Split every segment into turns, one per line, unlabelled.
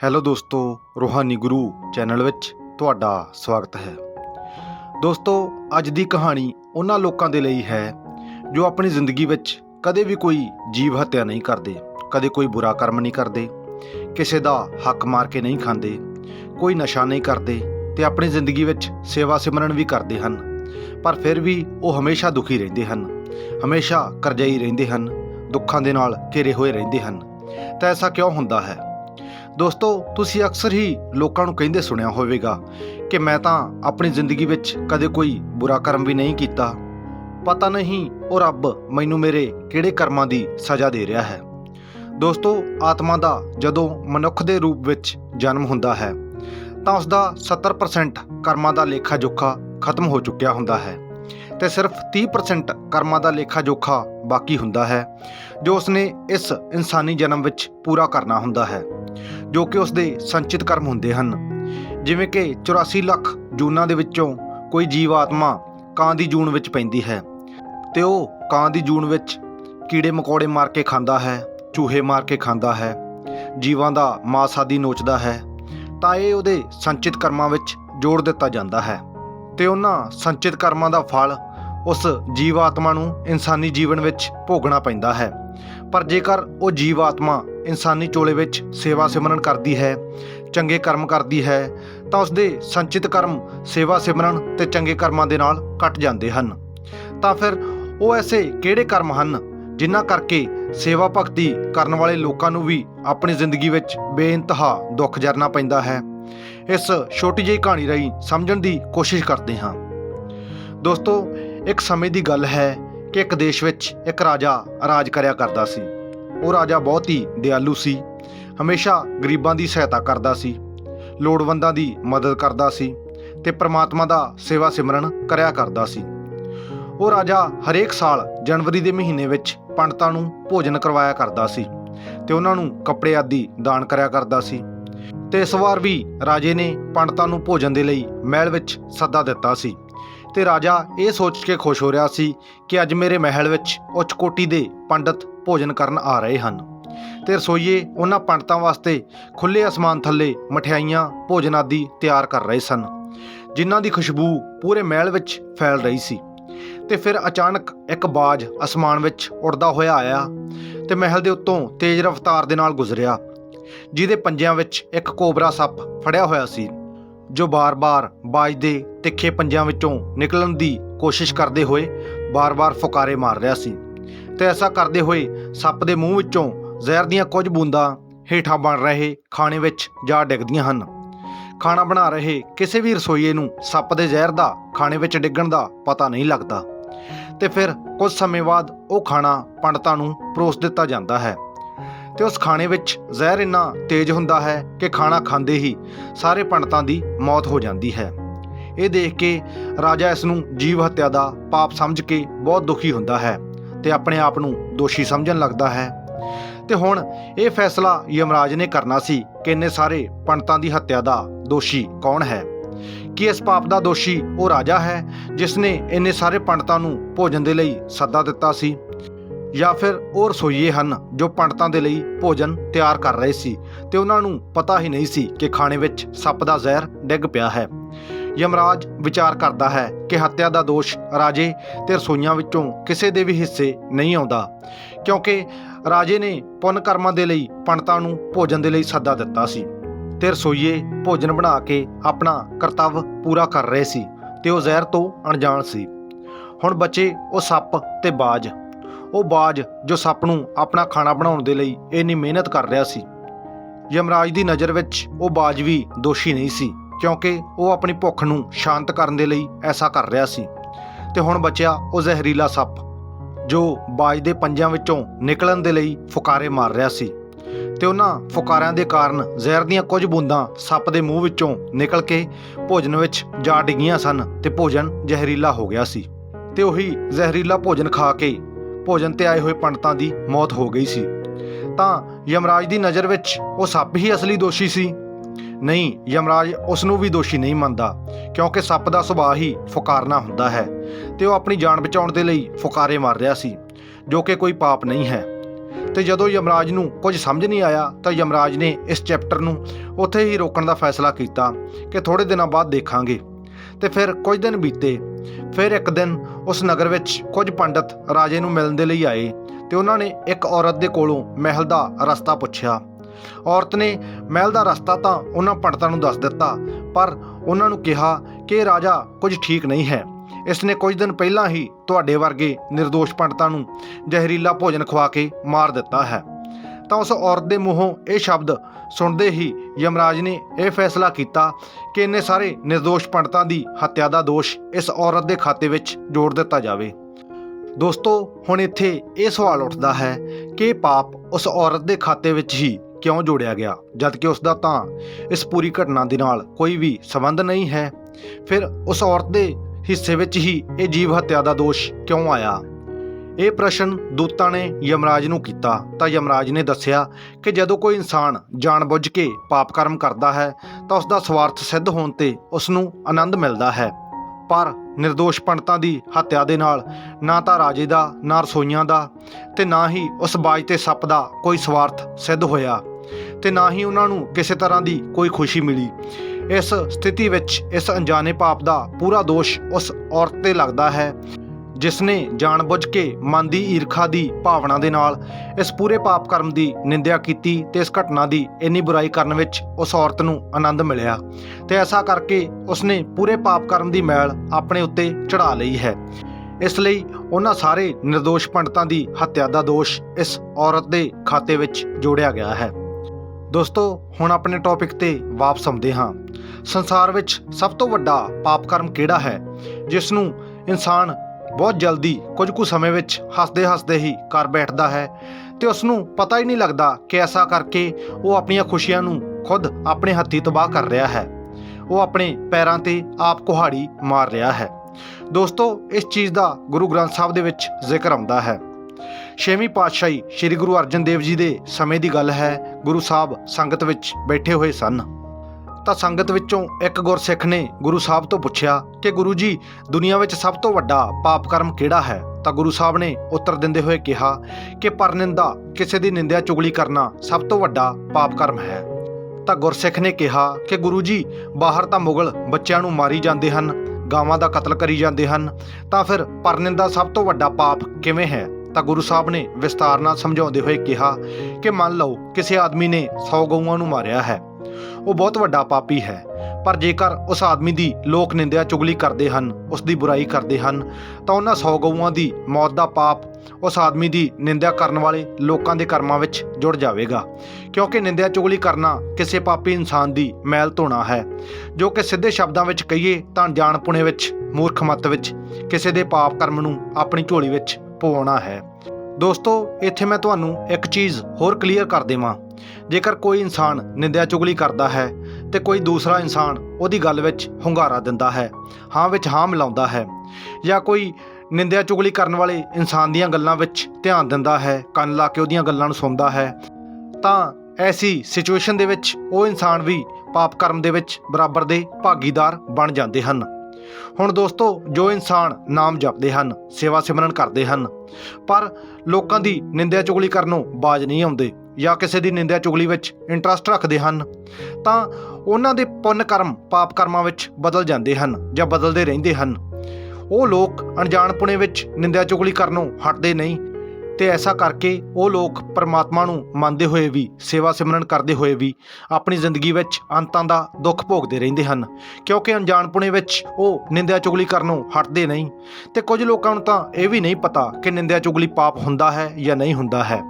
Hello ਦੋਸਤੋ, ਰੂਹਾਨੀ ਗੁਰੂ channel ਵਿੱਚ ਤੁਹਾਡਾ ਸਵਾਗਤ ਹੈ। ਦੋਸਤੋ, ਅੱਜ ਦੀ ਕਹਾਣੀ ਉਹਨਾਂ ਲੋਕਾਂ ਦੇ ਲਈ ਹੈ ਜੋ ਆਪਣੀ ਜ਼ਿੰਦਗੀ ਵਿੱਚ ਕਦੇ ਵੀ ਕੋਈ ਜੀਵ ਹੱਤਿਆ ਨਹੀਂ ਕਰਦੇ, ਕਦੇ ਕੋਈ ਬੁਰਾ ਕਰਮ ਨਹੀਂ ਕਰਦੇ, ਕਿਸੇ ਦਾ ਹੱਕ ਮਾਰ ਕੇ ਨਹੀਂ ਖਾਂਦੇ, ਕੋਈ ਨਸ਼ਾ ਨਹੀਂ ਕਰਦੇ ਤੇ ਆਪਣੀ ਜ਼ਿੰਦਗੀ ਵਿੱਚ ਸੇਵਾ ਸਿਮਰਨ ਵੀ ਕਰਦੇ ਹਨ, ਪਰ ਫਿਰ ਵੀ ਉਹ ਹਮੇਸ਼ਾ ਦੁਖੀ ਰਹਿੰਦੇ ਹਨ, ਹਮੇਸ਼ਾ ਕਰਜ਼ਾਈ ਰਹਿੰਦੇ ਹਨ, ਦੁੱਖਾਂ ਦੇ ਨਾਲ ਘਿਰੇ ਹੋਏ ਰਹਿੰਦੇ ਹਨ। ਤਾਂ ਐਸਾ ਕਿਉਂ ਹੁੰਦਾ ਹੈ? ਦੋਸਤੋ, ਤੁਸੀਂ ਅਕਸਰ ਹੀ ਲੋਕਾਂ ਨੂੰ ਕਹਿੰਦੇ ਸੁਣਿਆ ਹੋਵੇਗਾ ਕਿ ਮੈਂ ਤਾਂ ਆਪਣੀ ਜ਼ਿੰਦਗੀ ਵਿੱਚ ਕਦੇ ਕੋਈ ਬੁਰਾ ਕਰਮ ਵੀ ਨਹੀਂ ਕੀਤਾ। ਪਤਾ ਨਹੀਂ ਉਹ ਰੱਬ ਮੈਨੂੰ ਮੇਰੇ ਕਿਹੜੇ ਕਰਮਾਂ ਦੀ ਸਜ਼ਾ ਦੇ ਰਿਹਾ ਹੈ। ਦੋਸਤੋ, ਆਤਮਾ ਦਾ ਜਦੋਂ ਮਨੁੱਖ ਦੇ ਰੂਪ ਵਿੱਚ ਜਨਮ ਹੁੰਦਾ ਹੈ, ਤਾਂ ਉਸ ਦਾ 70% ਕਰਮਾਂ ਦਾ ਲੇਖਾ ਜੋਖਾ ਖਤਮ ਹੋ ਚੁੱਕਿਆ ਹੁੰਦਾ ਹੈ ਤੇ ਸਿਰਫ 30% ਕਰਮਾਂ ਦਾ ਲੇਖਾ ਜੋਖਾ ਬਾਕੀ ਹੁੰਦਾ ਹੈ, ਜੋ ਉਸਨੇ ਇਸ ਇਨਸਾਨੀ ਜਨਮ ਵਿੱਚ ਪੂਰਾ ਕਰਨਾ ਹੁੰਦਾ ਹੈ। ਜੋ ਕਿ ਉਸ ਦੇ ਸੰਚਿਤ ਕਰਮ ਹੁੰਦੇ ਹਨ। ਜਿਵੇਂ ਕਿ 84 ਲੱਖ ਜੂਨਾਂ ਦੇ ਵਿੱਚੋਂ ਕੋਈ ਜੀਵ ਆਤਮਾ ਕਾਂ ਦੀ ਜੂਨ ਵਿੱਚ ਪੈਂਦੀ ਹੈ ਤੇ ਉਹ ਕਾਂ ਦੀ ਜੂਨ ਵਿੱਚ ਕੀੜੇ ਮਕੌੜੇ ਮਾਰ ਕੇ ਖਾਂਦਾ ਹੈ, ਚੂਹੇ ਮਾਰ ਕੇ ਖਾਂਦਾ ਹੈ, ਜੀਵਾਂ ਦਾ ਮਾਸ ਆਦਿ ਨੋਚਦਾ ਹੈ, ਤਾਂ ਇਹ ਉਹਦੇ ਸੰਚਿਤ ਕਰਮਾਂ ਵਿੱਚ ਜੋੜ ਦਿੱਤਾ ਜਾਂਦਾ ਹੈ। ਤੇ ਉਹਨਾਂ ਸੰਚਿਤ ਕਰਮਾਂ ਦਾ ਫਲ ਉਸ ਜੀਵ ਆਤਮਾ ਨੂੰ ਇਨਸਾਨੀ ਜੀਵਨ ਵਿੱਚ ਭੋਗਣਾ ਪੈਂਦਾ ਹੈ। ਪਰ ਜੇਕਰ ਉਹ ਜੀਵ ਆਤਮਾ ਇਨਸਾਨੀ ਚੋਲੇ ਵਿੱਚ ਸੇਵਾ ਸਿਮਰਨ ਕਰਦੀ ਹੈ, ਚੰਗੇ ਕਰਮ ਕਰਦੀ ਹੈ, ਤਾਂ ਉਸ ਦੇ ਸੰਚਿਤ ਕਰਮ ਸੇਵਾ ਸਿਮਰਨ ਤੇ ਚੰਗੇ ਕਰਮਾਂ ਦੇ ਨਾਲ ਕੱਟ ਜਾਂਦੇ ਹਨ। ਤਾਂ ਫਿਰ ਉਹ ਐਸੇ ਕਿਹੜੇ ਕਰਮ ਹਨ ਜਿਨ੍ਹਾਂ ਕਰਕੇ ਸੇਵਾ ਭਗਤੀ ਕਰਨ ਵਾਲੇ ਲੋਕਾਂ ਨੂੰ ਵੀ ਆਪਣੀ ਜ਼ਿੰਦਗੀ ਵਿੱਚ ਬੇਇੰਤਹਾ ਦੁੱਖ ਜਰਨਾ ਪੈਂਦਾ ਹੈ? ਇਸ ਛੋਟੀ ਜਿਹੀ ਕਹਾਣੀ ਰਾਹੀਂ ਸਮਝਣ ਦੀ ਕੋਸ਼ਿਸ਼ ਕਰਦੇ ਹਾਂ। ਦੋਸਤੋ, ਇੱਕ ਸਮੇਂ ਦੀ ਗੱਲ ਹੈ ਕਿ ਇੱਕ ਦੇਸ਼ ਵਿੱਚ ਇੱਕ ਰਾਜਾ ਰਾਜ ਕਰਿਆ ਕਰਦਾ ਸੀ। ਉਹ ਰਾਜਾ ਬਹੁਤ ਹੀ ਦਿਆਲੂ ਸੀ। ਹਮੇਸ਼ਾ ਗਰੀਬਾਂ ਦੀ ਸਹਾਇਤਾ ਕਰਦਾ ਸੀ। ਲੋੜਵੰਦਾਂ ਦੀ ਮਦਦ ਕਰਦਾ ਸੀ ਤੇ ਪ੍ਰਮਾਤਮਾ ਦਾ ਸੇਵਾ ਸਿਮਰਨ ਕਰਿਆ ਕਰਦਾ ਸੀ। ਉਹ ਰਾਜਾ ਹਰੇਕ ਸਾਲ ਜਨਵਰੀ ਦੇ ਮਹੀਨੇ ਵਿੱਚ ਪੰਡਤਾਂ ਨੂੰ ਭੋਜਨ ਕਰਵਾਇਆ ਕਰਦਾ ਸੀ ਤੇ ਉਹਨਾਂ ਨੂੰ ਕੱਪੜੇ ਆਦਿ ਦਾਨ ਕਰਿਆ ਕਰਦਾ ਸੀ ਤੇ ਇਸ ਵਾਰ ਵੀ ਰਾਜੇ ਨੇ ਪੰਡਤਾਂ ਨੂੰ ਭੋਜਨ ਦੇ ਲਈ ਮਹਿਲ ਵਿੱਚ ਸੱਦਾ ਦਿੱਤਾ ਸੀ। ਤੇ ਰਾਜਾ ਇਹ ਸੋਚ ਕੇ ਖੁਸ਼ ਹੋ ਰਿਹਾ ਸੀ ਕਿ ਅੱਜ ਮੇਰੇ ਮਹਿਲ ਵਿੱਚ ਉੱਚ ਕੋਟੀ ਦੇ ਪੰਡਤ ਭੋਜਨ ਕਰਨ ਆ ਰਹੇ ਹਨ। ਤੇ ਰਸੋਈਏ ਉਹਨਾਂ ਪੰਡਤਾਂ ਵਾਸਤੇ ਖੁੱਲੇ ਅਸਮਾਨ ਥੱਲੇ ਮਠਿਆਈਆਂ, ਭੋਜਨ ਆਦਿ ਤਿਆਰ ਕਰ ਰਹੇ ਸਨ, ਜਿਨ੍ਹਾਂ ਦੀ ਖੁਸ਼ਬੂ ਪੂਰੇ ਮਹਿਲ ਵਿੱਚ ਫੈਲ ਰਹੀ ਸੀ। ਤੇ ਫਿਰ ਅਚਾਨਕ ਇੱਕ ਬਾਜ ਅਸਮਾਨ ਵਿੱਚ ਉੜਦਾ ਹੋਇਆ ਆਇਆ ਤੇ ਮਹਿਲ ਦੇ ਉੱਤੋਂ ਤੇਜ਼ ਰਫ਼ਤਾਰ ਦੇ ਨਾਲ ਗੁਜ਼ਰਿਆ, ਜਿਹਦੇ ਪੰਜਿਆਂ ਵਿੱਚ ਇੱਕ ਕੋਬਰਾ ਸੱਪ ਫੜਿਆ ਹੋਇਆ ਸੀ। ਜੋ ਬਾਰ-ਬਾਰ ਬਾਜ ਦੇ ਤਿੱਖੇ ਪੰਜਿਆਂ ਵਿੱਚੋਂ ਨਿਕਲਣ ਦੀ ਕੋਸ਼ਿਸ਼ ਕਰਦੇ ਹੋਏ ਬਾਰ-ਬਾਰ ਫੁਕਾਰੇ ਮਾਰ ਰਿਹਾ ਸੀ ਤੇ ਐਸਾ ਕਰਦੇ ਹੋਏ ਸੱਪ ਦੇ ਮੂੰਹ ਵਿੱਚੋਂ ਜ਼ਹਿਰ ਦੀਆਂ ਕੁਝ ਬੂੰਦਾਂ ਹੇਠਾਂ ਬਣ ਰਹੇ ਖਾਣੇ ਵਿੱਚ ਜਾ ਡਿੱਗਦੀਆਂ ਹਨ। ਖਾਣਾ ਬਣਾ ਰਹੇ ਕਿਸੇ ਵੀ ਰਸੋਈਏ ਨੂੰ ਸੱਪ ਦੇ ਜ਼ਹਿਰ ਦਾ ਖਾਣੇ ਵਿੱਚ ਡਿੱਗਣ ਦਾ ਪਤਾ ਨਹੀਂ ਲੱਗਦਾ ਤੇ ਫਿਰ ਕੁਝ ਸਮੇਂ ਬਾਅਦ ਉਹ ਖਾਣਾ ਪੰਡਤਾਂ ਨੂੰ ਪਰੋਸ ਦਿੱਤਾ ਜਾਂਦਾ ਹੈ। ਤੇ ਉਸ ਖਾਣੇ ਵਿੱਚ ਜ਼ਹਿਰ ਇੰਨਾ ਤੇਜ਼ ਹੁੰਦਾ ਹੈ ਕਿ ਖਾਣਾ ਖਾਂਦੇ ਹੀ ਸਾਰੇ ਪੰਡਤਾਂ ਦੀ ਮੌਤ ਹੋ ਜਾਂਦੀ ਹੈ। ਇਹ ਦੇਖ ਕੇ ਰਾਜਾ ਇਸ ਨੂੰ ਜੀਵ ਹੱਤਿਆ ਦਾ ਪਾਪ ਸਮਝ ਕੇ ਬਹੁਤ ਦੁਖੀ ਹੁੰਦਾ ਹੈ ਤੇ ਆਪਣੇ ਆਪ ਨੂੰ ਦੋਸ਼ੀ ਸਮਝਣ ਲੱਗਦਾ ਹੈ। ਤੇ ਹੁਣ ਇਹ ਫੈਸਲਾ ਯਮਰਾਜ ਨੇ ਕਰਨਾ ਸੀ ਕਿ ਇੰਨੇ ਸਾਰੇ ਪੰਡਤਾਂ ਦੀ ਹੱਤਿਆ ਦਾ ਦੋਸ਼ੀ ਕੌਣ ਹੈ? ਕਿ ਇਸ ਪਾਪ ਦਾ ਦੋਸ਼ੀ ਉਹ ਰਾਜਾ ਹੈ ਜਿਸ ਨੇ ਇੰਨੇ ਸਾਰੇ ਪੰਡਤਾਂ ਨੂੰ ਭੋਜਨ ਦੇ ਲਈ ਸੱਦਾ ਦਿੱਤਾ ਸੀ? ਜਾਂ ਫਿਰ ਉਹ ਰਸੋਈਏ ਹਨ ਜੋ ਪੰਡਤਾਂ ਦੇ ਲਈ ਭੋਜਨ ਤਿਆਰ ਕਰ ਰਹੇ ਸੀ ਤੇ ਉਹਨਾਂ ਨੂੰ ਪਤਾ ਹੀ ਨਹੀਂ ਸੀ ਕਿ ਖਾਣੇ ਵਿੱਚ ਸੱਪ ਦਾ ਜ਼ਹਿਰ ਡਿੱਗ ਪਿਆ ਹੈ। ਯਮਰਾਜ ਵਿਚਾਰ ਕਰਦਾ ਹੈ ਕਿ ਹੱਤਿਆ ਦਾ ਦੋਸ਼ ਰਾਜੇ ਤੇ ਰਸੋਈਆਂ ਵਿੱਚੋਂ ਕਿਸੇ ਦੇ ਵੀ ਹਿੱਸੇ ਨਹੀਂ ਆਉਂਦਾ, ਕਿਉਂਕਿ ਰਾਜੇ ਨੇ ਪੁੰਨ ਕਰਮਾਂ ਦੇ ਲਈ ਪੰਡਤਾਂ ਨੂੰ ਭੋਜਨ ਦੇ ਲਈ ਸੱਦਾ ਦਿੱਤਾ ਸੀ ਤੇ ਰਸੋਈਏ ਭੋਜਨ ਬਣਾ ਕੇ ਆਪਣਾ ਕਰਤੱਵ ਪੂਰਾ ਕਰ ਰਹੇ ਸੀ ਤੇ ਉਹ ਜ਼ਹਿਰ ਤੋਂ ਅਣਜਾਣ ਸੀ। ਹੁਣ ਬਚੇ ਉਹ ਸੱਪ ਤੇ ਬਾਜ। ਉਹ ਬਾਜ ਜੋ ਸੱਪ ਨੂੰ ਆਪਣਾ ਖਾਣਾ ਬਣਾਉਣ ਦੇ ਲਈ ਇੰਨੀ ਮਿਹਨਤ ਕਰ ਰਿਹਾ ਸੀ। ਯਮਰਾਜ ਦੀ ਨਜ਼ਰ ਵਿੱਚ ਉਹ ਬਾਜ ਵੀ ਦੋਸ਼ੀ ਨਹੀਂ ਸੀ, ਕਿਉਂਕਿ ਉਹ ਆਪਣੀ ਭੁੱਖ ਨੂੰ ਸ਼ਾਂਤ ਕਰਨ ਦੇ ਲਈ ਐਸਾ ਕਰ ਰਿਹਾ ਸੀ। ਤੇ ਹੁਣ ਬਚਿਆ ਉਹ ਜ਼ਹਿਰੀਲਾ ਸੱਪ, ਜੋ ਬਾਜ ਦੇ ਪੰਜਿਆਂ ਵਿੱਚੋਂ ਨਿਕਲਣ ਦੇ ਲਈ ਫੁਕਾਰੇ ਮਾਰ ਰਿਹਾ ਸੀ। ਤੇ ਉਹਨਾਂ ਫੁਕਾਰਿਆਂ ਦੇ ਕਾਰਨ ਜ਼ਹਿਰ ਦੀਆਂ ਕੁਝ ਬੂੰਦਾਂ ਸੱਪ ਦੇ ਮੂੰਹ ਵਿੱਚੋਂ ਨਿਕਲ ਕੇ ਭੋਜਨ ਵਿੱਚ ਜਾ ਡਿੱਗੀਆਂ ਸਨ ਤੇ ਭੋਜਨ ਜ਼ਹਿਰੀਲਾ ਹੋ ਗਿਆ ਸੀ। ਤੇ ਉਹੀ ਜ਼ਹਿਰੀਲਾ ਭੋਜਨ ਖਾ ਕੇ ਭੋਜਨ ਤੇ ਆਏ ਹੋਏ ਪੰਡਤਾਂ ਦੀ ਮੌਤ ਹੋ ਗਈ ਸੀ। ਤਾਂ ਯਮਰਾਜ ਦੀ ਨਜ਼ਰ ਵਿੱਚ ਉਹ ਸੱਪ ਹੀ ਅਸਲੀ ਦੋਸ਼ੀ ਸੀ। ਨਹੀਂ, ਯਮਰਾਜ ਉਸ ਨੂੰ ਵੀ ਦੋਸ਼ੀ ਨਹੀਂ ਮੰਨਦਾ, ਕਿਉਂਕਿ ਸੱਪ ਦਾ ਸੁਭਾਅ ਹੀ ਫੁਕਾਰਨਾ ਹੁੰਦਾ ਹੈ ਤੇ ਉਹ ਆਪਣੀ ਜਾਨ ਬਚਾਉਣ ਦੇ ਲਈ ਫੁਕਾਰੇ ਮਾਰ ਰਿਹਾ ਸੀ, ਜੋ ਕਿ ਕੋਈ ਪਾਪ ਨਹੀਂ ਹੈ। ਤੇ ਜਦੋਂ ਯਮਰਾਜ ਨੂੰ ਕੁਝ ਸਮਝ ਨਹੀਂ ਆਇਆ, ਤਾਂ ਯਮਰਾਜ ਨੇ ਇਸ ਚੈਪਟਰ ਨੂੰ ਉੱਥੇ ਹੀ ਰੋਕਣ ਦਾ ਫੈਸਲਾ ਕੀਤਾ ਕਿ ਥੋੜੇ ਦਿਨਾਂ ਬਾਅਦ ਦੇਖਾਂਗੇ। ਤੇ ਫਿਰ ਕੁਝ ਦਿਨ ਬੀਤੇ। ਫਿਰ ਇੱਕ ਦਿਨ ਉਸ ਨਗਰ ਵਿੱਚ ਕੁਝ ਪੰਡਤ ਰਾਜੇ ਨੂੰ ਮਿਲਣ ਦੇ ਲਈ ਆਏ ਤੇ ਉਹਨਾਂ ਨੇ ਇੱਕ ਔਰਤ ਦੇ ਕੋਲੋਂ ਮਹਿਲ ਦਾ ਰਸਤਾ ਪੁੱਛਿਆ। ਔਰਤ ਨੇ ਮਹਿਲ ਦਾ ਰਸਤਾ ਤਾਂ ਉਹਨਾਂ ਪੰਡਤਾਂ ਨੂੰ ਦੱਸ ਦਿੱਤਾ, ਪਰ ਉਹਨਾਂ ਨੂੰ ਕਿਹਾ ਕਿ ਰਾਜਾ ਕੁਝ ਠੀਕ ਨਹੀਂ ਹੈ। ਇਸ ਨੇ ਕੁਝ ਦਿਨ ਪਹਿਲਾਂ ਹੀ ਤੁਹਾਡੇ ਵਰਗੇ નિર્ਦੋਸ਼ ਪੰਡਤਾਂ ਨੂੰ ਜ਼ਹਿਰੀਲਾ ਭੋਜਨ ਖਵਾ ਕੇ ਮਾਰ ਦਿੱਤਾ ਹੈ। ਤਾਂ ਉਸ ਔਰਤ ਦੇ ਮੂੰਹੋਂ ਇਹ ਸ਼ਬਦ ਸੁਣਦੇ ਹੀ ਯਮਰਾਜ ਨੇ ਇਹ ਫੈਸਲਾ ਕੀਤਾ ਕਿ ਇੰਨੇ ਸਾਰੇ નિર્ਦੋਸ਼ ਪੰਡਤਾਂ ਦੀ ਹੱਤਿਆ ਦਾ ਦੋਸ਼ ਇਸ ਔਰਤ ਦੇ ਖਾਤੇ ਵਿੱਚ ਜੋੜ ਦਿੱਤਾ ਜਾਵੇ। ਦੋਸਤੋ, ਹੁਣ ਇੱਥੇ ਇਹ ਸਵਾਲ ਉੱਠਦਾ ਹੈ ਕਿ ਪਾਪ ਉਸ ਔਰਤ ਦੇ ਖਾਤੇ ਵਿੱਚ ਹੀ ਕਿਉਂ ਜੋੜਿਆ ਗਿਆ, ਜਦਕਿ ਉਸ ਦਾ ਤਾਂ ਇਸ ਪੂਰੀ ਘਟਨਾ ਦੇ ਨਾਲ ਕੋਈ ਵੀ ਸੰਬੰਧ ਨਹੀਂ ਹੈ? ਫਿਰ ਉਸ ਔਰਤ ਦੇ ਹਿੱਸੇ ਵਿੱਚ ਹੀ ਇਹ ਜੀਵ ਹੱਤਿਆ ਦਾ ਦੋਸ਼ ਕਿਉਂ ਆਇਆ? ਇਹ ਪ੍ਰਸ਼ਨ ਦੂਤਾਂ ਨੇ ਯਮਰਾਜ ਨੂੰ ਕੀਤਾ ਤਾਂ ਯਮਰਾਜ ਨੇ ਦੱਸਿਆ ਕਿ ਜਦੋਂ ਕੋਈ ਇਨਸਾਨ ਜਾਣਬੁੱਝ ਕੇ ਪਾਪ ਕਰਮ ਕਰਦਾ ਹੈ ਤਾਂ ਉਸ ਦਾ ਸਵਾਰਥ ਸਿੱਧ ਹੋਣ ਤੇ ਉਸ ਨੂੰ ਆਨੰਦ ਮਿਲਦਾ ਹੈ। ਪਰ નિર્ਦੋਸ਼ ਪੰਡਤਾਂ ਦੀ ਹੱਤਿਆ ਦੇ ਨਾਲ ਨਾ ਤਾਂ ਰਾਜੇ ਦਾ, ਨਾ ਰਸੋਈਆਂ ਦਾ ਤੇ ਨਾ ਹੀ ਉਸ ਬਾਜ ਤੇ ਸੱਪ ਦਾ ਕੋਈ ਸਵਾਰਥ ਸਿੱਧ ਹੋਇਆ ਤੇ ਨਾ ਹੀ ਉਹਨਾਂ ਨੂੰ ਕਿਸੇ ਤਰ੍ਹਾਂ ਦੀ ਕੋਈ ਖੁਸ਼ੀ ਮਿਲੀ। ਇਸ ਸਥਿਤੀ ਵਿੱਚ ਇਸ ਅਣਜਾਣੇ ਪਾਪ ਦਾ ਪੂਰਾ ਦੋਸ਼ ਉਸ ਔਰਤ ਤੇ ਲੱਗਦਾ ਹੈ ਜਿਸ ਨੇ ਜਾਣਬੁੱਝ ਕੇ ਮਨ ਦੀ ਈਰਖਾ ਦੀ ਭਾਵਨਾ ਦੇ ਨਾਲ ਇਸ ਪੂਰੇ ਪਾਪ ਕਰਮ ਦੀ ਨਿੰਦਿਆ ਕੀਤੀ ਤੇ ਇਸ ਘਟਨਾ ਦੀ ਇੰਨੀ ਬੁਰਾਈ ਕਰਨ ਵਿੱਚ ਉਸ ਔਰਤ ਨੂੰ ਆਨੰਦ ਮਿਲਿਆ ਤੇ ਐਸਾ ਕਰਕੇ ਉਸਨੇ ਪੂਰੇ ਪਾਪ ਕਰਮ ਦੀ ਮੈਲ ਆਪਣੇ ਉੱਤੇ ਚੜਾ ਲਈ ਹੈ। ਇਸ ਲਈ ਉਹਨਾਂ ਸਾਰੇ નિર્ਦੋਸ਼ ਪੰਡਤਾਂ ਦੀ ਹੱਤਿਆ ਦਾ ਦੋਸ਼ ਇਸ ਔਰਤ ਦੇ ਖਾਤੇ ਵਿੱਚ ਜੋੜਿਆ ਗਿਆ ਹੈ। ਦੋਸਤੋ, ਹੁਣ ਆਪਣੇ ਟੌਪਿਕ ਤੇ ਵਾਪਸ ਆਉਂਦੇ ਹਾਂ। ਸੰਸਾਰ ਵਿੱਚ ਸਭ ਤੋਂ ਵੱਡਾ ਪਾਪ ਕਰਮ ਕਿਹੜਾ ਹੈ? ਜਿਸ ਨੂੰ ਇਨਸਾਨ ਬਹੁਤ ਜਲਦੀ ਕੁਝ ਕੁ ਸਮੇਂ ਵਿੱਚ ਹੱਸਦੇ ਹੱਸਦੇ ਹੀ ਕਰ ਬੈਠਦਾ ਹੈ ਤੇ ਉਸ ਨੂੰ ਪਤਾ ਹੀ ਨਹੀਂ ਲੱਗਦਾ ਕਿ ਐਸਾ ਕਰਕੇ ਉਹ ਆਪਣੀਆਂ ਖੁਸ਼ੀਆਂ ਨੂੰ ਖੁਦ ਆਪਣੇ ਹੱਥੀਂ ਤਬਾਹ ਕਰ ਰਿਹਾ ਹੈ। ਉਹ ਆਪਣੇ ਪੈਰਾਂ ਤੇ ਆਪ ਕੁਹਾੜੀ ਮਾਰ ਰਿਹਾ ਹੈ। ਦੋਸਤੋ, ਇਸ ਚੀਜ਼ ਦਾ ਗੁਰੂ ਗ੍ਰੰਥ ਸਾਹਿਬ ਦੇ ਵਿੱਚ ਜ਼ਿਕਰ ਆਉਂਦਾ ਹੈ। ਛੇਵੀਂ ਪਾਤਸ਼ਾਹੀ ਸ੍ਰੀ ਗੁਰੂ ਅਰਜਨ ਦੇਵ ਜੀ ਦੇ ਸਮੇਂ ਦੀ ਗੱਲ ਹੈ, ਗੁਰੂ ਸਾਹਿਬ ਸੰਗਤ ਵਿੱਚ ਬੈਠੇ ਹੋਏ ਸਨ। ਤਾਂ ਸੰਗਤ ਵਿੱਚੋਂ ਇੱਕ ਗੁਰਸਿੱਖ ਨੇ ਗੁਰੂ ਸਾਹਿਬ ਤੋਂ ਪੁੱਛਿਆ ਕਿ ਗੁਰੂ ਜੀ, ਦੁਨੀਆ ਵਿੱਚ ਸਭ ਤੋਂ ਵੱਡਾ ਪਾਪ ਕਰਮ ਕਿਹੜਾ ਹੈ? ਤਾਂ ਗੁਰੂ ਸਾਹਿਬ ਨੇ ਉੱਤਰ ਦਿੰਦੇ ਹੋਏ ਕਿਹਾ ਕਿ ਪਰਨਿੰਦਾ ਕਿਸੇ ਦੀ ਨਿੰਦਿਆ ਚੁਗਲੀ ਕਰਨਾ ਸਭ ਤੋਂ ਵੱਡਾ ਪਾਪ ਕਰਮ ਹੈ। ਤਾਂ ਗੁਰਸਿੱਖ ਨੇ ਕਿਹਾ ਕਿ ਗੁਰੂ ਜੀ, ਬਾਹਰ ਤਾਂ ਮੁਗਲ ਬੱਚਿਆਂ ਨੂੰ ਮਾਰੀ ਜਾਂਦੇ ਹਨ, ਗਾਵਾਂ ਦਾ ਕਤਲ ਕਰੀ ਜਾਂਦੇ ਹਨ, ਤਾਂ ਫਿਰ ਪਰਨਿੰਦਾ ਸਭ ਤੋਂ ਵੱਡਾ ਪਾਪ ਕਿਵੇਂ ਹੈ? ਤਾਂ ਗੁਰੂ ਸਾਹਿਬ ਨੇ ਵਿਸਤਾਰ ਨਾਲ ਸਮਝਾਉਂਦੇ ਹੋਏ ਕਿਹਾ ਕਿ ਮੰਨ ਲਓ, ਕਿਸੇ ਆਦਮੀ ਨੇ 100 ਗਊਆਂ ਨੂੰ ਮਾਰਿਆ ਹੈ। ਉਹ ਬਹੁਤ ਵੱਡਾ ਪਾਪੀ ਹੈ, ਪਰ ਜੇਕਰ ਉਸ ਆਦਮੀ ਦੀ ਲੋਕ ਨਿੰਦਿਆ ਚੁਗਲੀ ਕਰਦੇ ਹਨ, ਉਸ ਦੀ ਬੁਰਾਈ ਕਰਦੇ ਹਨ, ਤਾਂ ਉਹਨਾਂ 100 ਗਊਆਂ ਦੀ ਮੌਤ ਦਾ ਪਾਪ ਉਸ ਆਦਮੀ ਦੀ ਨਿੰਦਿਆ ਕਰਨ ਵਾਲੇ ਲੋਕਾਂ ਦੇ ਕਰਮਾਂ ਵਿੱਚ ਜੁੜ ਜਾਵੇਗਾ। ਕਿਉਂਕਿ ਨਿੰਦਿਆ ਚੁਗਲੀ ਕਰਨਾ ਕਿਸੇ ਪਾਪੀ ਇਨਸਾਨ ਦੀ ਮੈਲ ਧੋਣਾ ਹੈ। ਜੋ ਕਿ ਸਿੱਧੇ ਸ਼ਬਦਾਂ ਵਿੱਚ ਕਹੀਏ ਤਾਂ ਜਾਣਪੁਣੇ ਵਿੱਚ, ਮੂਰਖ ਮਤ ਵਿੱਚ, ਕਿਸੇ ਦੇ ਪਾਪ ਕਰਮ ਨੂੰ ਆਪਣੀ ਝੋਲੀ ਵਿੱਚ ਪਵਾਉਣਾ ਹੈ। ਦੋਸਤੋ, ਇੱਥੇ ਮੈਂ ਤੁਹਾਨੂੰ ਇੱਕ ਚੀਜ਼ ਹੋਰ ਕਲੀਅਰ ਕਰ ਦੇਵਾਂ। ਜੇਕਰ ਕੋਈ ਇਨਸਾਨ ਨਿੰਦਿਆ ਚੁਗਲੀ ਕਰਦਾ ਹੈ ਤੇ ਕੋਈ ਦੂਸਰਾ ਇਨਸਾਨ ਉਹਦੀ ਗੱਲ ਵਿੱਚ ਹੁੰਗਾਰਾ ਦਿੰਦਾ ਹੈ, ਹਾਂ ਵਿੱਚ ਹਾਂ ਮਿਲਾਉਂਦਾ ਹੈ, ਜਾਂ ਕੋਈ ਨਿੰਦਿਆ ਚੁਗਲੀ ਕਰਨ ਵਾਲੇ ਇਨਸਾਨ ਦੀਆਂ ਗੱਲਾਂ ਵਿੱਚ ਧਿਆਨ ਦਿੰਦਾ ਹੈ, ਕੰਨ ਲਾ ਕੇ ਉਹਦੀਆਂ ਗੱਲਾਂ ਨੂੰ ਸੁਣਦਾ ਹੈ, ਤਾਂ ਐਸੀ ਸਿਚੁਏਸ਼ਨ ਦੇ ਵਿੱਚ ਉਹ ਇਨਸਾਨ ਵੀ ਪਾਪ ਕਰਮ ਦੇ ਵਿੱਚ ਬਰਾਬਰ ਦੇ ਭਾਗੀਦਾਰ ਬਣ ਜਾਂਦੇ ਹਨ। ਹੁਣ ਦੋਸਤੋ, ਜੋ ਇਨਸਾਨ ਨਾਮ ਜਪਦੇ ਹਨ, ਸੇਵਾ ਸਿਮਰਨ ਕਰਦੇ ਹਨ, ਪਰ ਲੋਕਾਂ ਦੀ ਨਿੰਦਿਆ ਚੁਗਲੀ ਕਰਨੋਂ ਬਾਜ ਨਹੀਂ ਆਉਂਦੇ ਜਾਂ ਕਿਸੇ ਦੀ ਨਿੰਦਿਆ ਚੁਗਲੀ ਵਿੱਚ ਇੰਟਰਸਟ ਰੱਖਦੇ ਹਨ, ਤਾਂ ਉਹਨਾਂ ਦੇ ਪੁੰਨ ਕਰਮ, ਪਾਪ ਕਰਮਾਂ ਵਿੱਚ ਬਦਲ ਜਾਂਦੇ ਹਨ ਜਾਂ ਬਦਲਦੇ ਰਹਿੰਦੇ ਹਨ। ਉਹ ਲੋਕ ਅਣਜਾਣ ਪੁਣੇ ਵਿੱਚ ਨਿੰਦਿਆ ਚੁਗਲੀ ਕਰਨੋਂ ਹਟਦੇ ਨਹੀਂ ਤੇ ਐਸਾ ਕਰਕੇ ਉਹ ਲੋਕ ਪਰਮਾਤਮਾ ਨੂੰ ਮੰਨਦੇ ਹੋਏ ਵੀ, ਸੇਵਾ ਸਿਮਰਨ ਕਰਦੇ ਹੋਏ ਵੀ ਆਪਣੀ ਜ਼ਿੰਦਗੀ ਵਿੱਚ ਅੰਤਾਂ ਦਾ ਦੁੱਖ ਭੋਗਦੇ ਰਹਿੰਦੇ ਹਨ। ਕਿਉਂਕਿ ਅਣਜਾਣਪੁਣੇ ਵਿੱਚ ਉਹ ਨਿੰਦਿਆ ਚੁਗਲੀ ਕਰਨੋਂ ਹਟਦੇ ਨਹੀਂ। ਤੇ ਕੁਝ ਲੋਕਾਂ ਨੂੰ ਤਾਂ ਇਹ ਵੀ ਨਹੀਂ ਪਤਾ ਕਿ ਨਿੰਦਿਆ ਚੁਗਲੀ ਪਾਪ ਹੁੰਦਾ ਹੈ ਜਾਂ ਨਹੀਂ ਹੁੰਦਾ ਹੈ।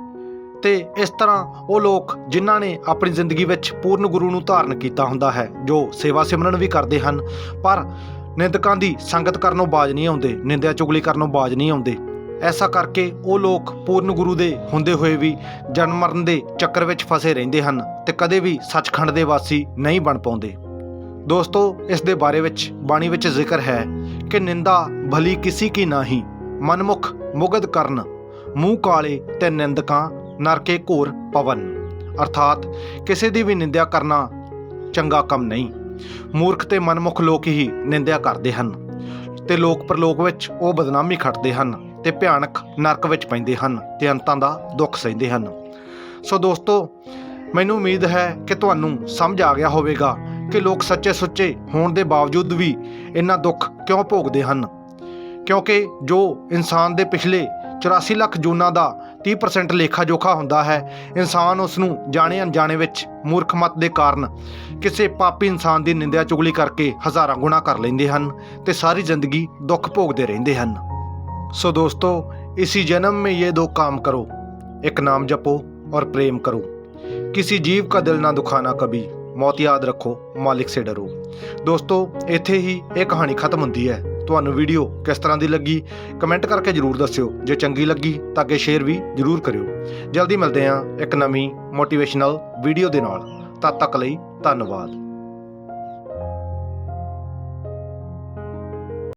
ਤੇ ਇਸ ਤਰ੍ਹਾਂ ਉਹ ਲੋਕ ਜਿਨ੍ਹਾਂ ਨੇ ਆਪਣੀ ਜ਼ਿੰਦਗੀ ਵਿੱਚ ਪੂਰਨ ਗੁਰੂ ਨੂੰ ਧਾਰਨ ਕੀਤਾ ਹੁੰਦਾ ਹੈ, ਜੋ ਸੇਵਾ ਸਿਮਰਨ ਵੀ ਕਰਦੇ ਹਨ, ਪਰ ਨਿੰਦਕਾਂ ਦੀ ਸੰਗਤ ਕਰਨੋਂ ਬਾਜ ਨਹੀਂ ਆਉਂਦੇ, ਨਿੰਦਿਆ ਚੁਗਲੀ ਕਰਨੋਂ ਬਾਜ ਨਹੀਂ ਆਉਂਦੇ। ਐਸਾ ਕਰਕੇ ਉਹ ਲੋਕ ਪੂਰਨ ਗੁਰੂ ਦੇ ਹੁੰਦੇ ਹੋਏ ਵੀ ਜਨਮ ਮਰਨ ਦੇ ਚੱਕਰ ਵਿੱਚ ਫਸੇ ਰਹਿੰਦੇ ਹਨ ਤੇ ਕਦੇ ਵੀ ਸੱਚਖੰਡ ਦੇ ਵਾਸੀ ਨਹੀਂ ਬਣ ਪਾਉਂਦੇ। ਦੋਸਤੋ, ਇਸ ਦੇ ਬਾਰੇ ਵਿੱਚ ਬਾਣੀ ਵਿੱਚ ਜ਼ਿਕਰ ਹੈ ਕਿ ਨਿੰਦਾ ਭਲੀ ਕਿਸੇ ਕੀ ਨਾਹੀ, ਮਨਮੁਖ ਮੁਗਦ ਕਰਨ, ਮੂੰਹ ਕਾਲੇ ਤੇ ਨਿੰਦਕਾਂ, ਨਰਕੇ ਘੋਰ ਪਵਨ। ਅਰਥਾਤ, ਕਿਸੇ ਦੀ ਵੀ ਨਿੰਦਿਆ ਕਰਨਾ ਚੰਗਾ ਕੰਮ ਨਹੀਂ। ਮੂਰਖ ਤੇ ਮਨਮੁਖ ਲੋਕ ਹੀ ਨਿੰਦਿਆ ਕਰਦੇ ਹਨ ਤੇ ਲੋਕ ਪਰਲੋਕ ਵਿੱਚ ਉਹ ਬਦਨਾਮੀ ਖੱਟਦੇ ਹਨ। ਤੇ ਭਿਆਨਕ ਨਰਕ ਵਿੱਚ ਪੈਂਦੇ ਹਨ ਤੇ ਅੰਤਾਂ ਦਾ ਦੁੱਖ ਸਹਿੰਦੇ ਹਨ। ਸੋ ਦੋਸਤੋ, ਮੈਨੂੰ ਉਮੀਦ ਹੈ ਕਿ ਤੁਹਾਨੂੰ ਸਮਝ ਆ ਗਿਆ ਹੋਵੇਗਾ ਕਿ ਲੋਕ ਸੱਚੇ ਸੁੱਚੇ ਹੋਣ ਦੇ ਬਾਵਜੂਦ ਵੀ ਇੰਨਾ ਦੁੱਖ ਕਿਉਂ ਭੋਗਦੇ ਹਨ। ਕਿਉਂਕਿ ਜੋ ਇਨਸਾਨ ਦੇ ਪਿਛਲੇ 84 ਲੱਖ ਜੂਨਾਂ ਦਾ 30% ਲੇਖਾ ਜੋਖਾ ਹੁੰਦਾ ਹੈ, ਇਨਸਾਨ ਉਸ ਨੂੰ ਜਾਣੇ ਅਣਜਾਣੇ ਵਿੱਚ ਮੂਰਖ ਮਤ ਦੇ ਕਾਰਨ ਕਿਸੇ ਪਾਪੀ ਇਨਸਾਨ ਦੀ ਨਿੰਦਿਆ ਚੁਗਲੀ ਕਰਕੇ ਹਜ਼ਾਰਾਂ ਗੁਣਾ ਕਰ ਲੈਂਦੇ ਹਨ ਤੇ ਸਾਰੀ ਜ਼ਿੰਦਗੀ ਦੁੱਖ ਭੋਗਦੇ ਰਹਿੰਦੇ ਹਨ। ਸੋ ਦੋਸਤੋ इसी जन्म में ये दो काम करो एक नाम जपो और प्रेम करो किसी जीव का दिल ना दुखाना कभी ਮੌਤ ਯਾਦ ਰੱਖੋ ਮਾਲਿਕ ਸੇ ਡਰੋ ਦੋਸਤੋ ਇੱਥੇ ਹੀ ਇਹ ਕਹਾਣੀ ਖਤਮ ਹੁੰਦੀ ਹੈ ਤੁਹਾਨੂੰ ਵੀਡੀਓ ਕਿਸ ਤਰ੍ਹਾਂ ਦੀ ਲੱਗੀ ਕਮੈਂਟ ਕਰਕੇ ਜਰੂਰ ਦੱਸਿਓ ਜੇ ਚੰਗੀ ਲੱਗੀ ਤਾਂ ਅੱਗੇ ਸ਼ੇਅਰ ਵੀ ਜਰੂਰ ਕਰਿਓ ਜਲਦੀ ਮਿਲਦੇ ਹਾਂ ਇੱਕ ਨਵੀਂ ਮੋਟੀਵੇਸ਼ਨਲ ਵੀਡੀਓ ਦੇ ਨਾਲ ਤਦ ਤੱਕ ਲਈ ਧੰਨਵਾਦ